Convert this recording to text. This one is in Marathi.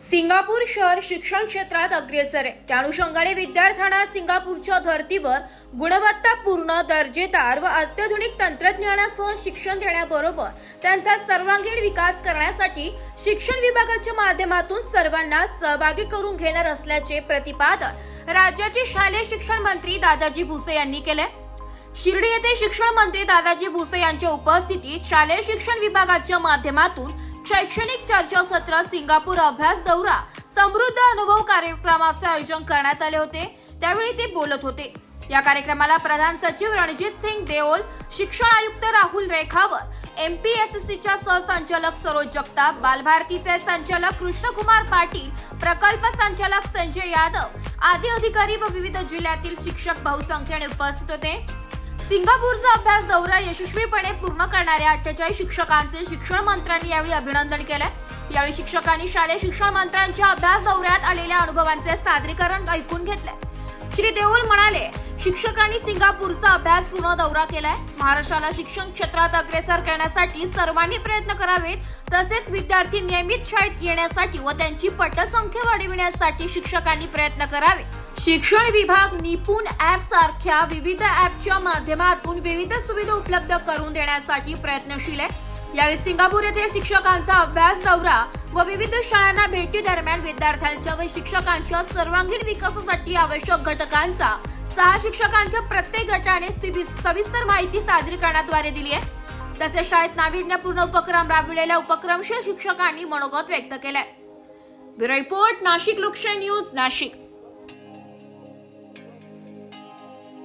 सिंगापूर शहर शिक्षण क्षेत्रात अग्रेसर आहे. त्या अनुषंगाने विद्यार्थ्यांना सिंगापूरच्या धर्तीवर गुणवत्तापूर्ण दर्जेदार व अत्याधुनिक तंत्रज्ञानासह शिक्षण देण्याबरोबर त्यांचा सर्वांगीण विकास करण्यासाठी शिक्षण विभागाच्या माध्यमातून सर्वांना सहभागी करून घेणार असल्याचे प्रतिपादन राज्याचे शालेय शिक्षण मंत्री दादाजी भुसे यांनी केले शिर्डी येथे शिक्षण मंत्री दादाजी भुसे यांच्या उपस्थितीत शालेय शिक्षण विभागाच्या माध्यमातून शैक्षणिक चर्चासत्र सिंगापूर अभ्यास दौरा समृद्ध अनुभव कार्यक्रमाचे आयोजन करण्यात आले होते. त्यावेळी ते बोलत होते. या कार्यक्रमाला प्रधान सचिव रणजित सिंग देओल शिक्षण आयुक्त Rahul Rekhawar M P S सीच्या सहसंचालक सरोज जगताप बालभारतीचे संचालक कृष्णकुमार पाटील प्रकल्प संचालक संजय यादव आदी अधिकारी व विविध जिल्ह्यातील शिक्षक बहुसंख्येने उपस्थित होते. सिंगापूरचा अभ्यास दौरा यशस्वीपणे पूर्ण करणाऱ्या अठ्ठेचाळीस शिक्षकांचे शिक्षण मंत्र्यांनी यावेळी अभिनंदन केलंय. यावेळी शिक्षकांनी शालेय शिक्षण मंत्र्यांच्या अभ्यास दौऱ्यात आलेल्या अनुभवांचे सादरीकरण ऐकून घेतले श्री देऊल म्हणाले शिक्षकांनी सिंगापूरचा अभ्यास पूर्ण दौरा केलाय. महाराष्ट्राला शिक्षण क्षेत्रात अग्रेसर करण्यासाठी सर्वांनी प्रयत्न करावेत. तसेच विद्यार्थी नियमित शाळेत येण्यासाठी व त्यांची पटसंख्या वाढविण्यासाठी शिक्षकांनी प्रयत्न करावे शिक्षण विभाग निपुण ऍप सारख्या विविध ऍपच्या माध्यमातून विविध सुविधा उपलब्ध करून देण्यासाठी प्रयत्नशील आहे. यावेळी सिंगापूर येथे शिक्षकांचा अभ्यास दौरा व विविध शाळांना भेटी दरम्यान विद्यार्थ्यांच्या व शिक्षकांच्या सर्वांगीण विकासासाठी आवश्यक घटकांचा सहा शिक्षकांच्या प्रत्येक गटाने सविस्तर माहिती सादरीकरणाद्वारे दिली आहे. तसेच शाळेत नाविन्यपूर्ण उपक्रम राबविलेल्या उपक्रमशील शिक्षकांनी मनोगत व्यक्त केलंय. ब्युरो रिपोर्ट नाशिक लोकशाही न्यूज नाशिक.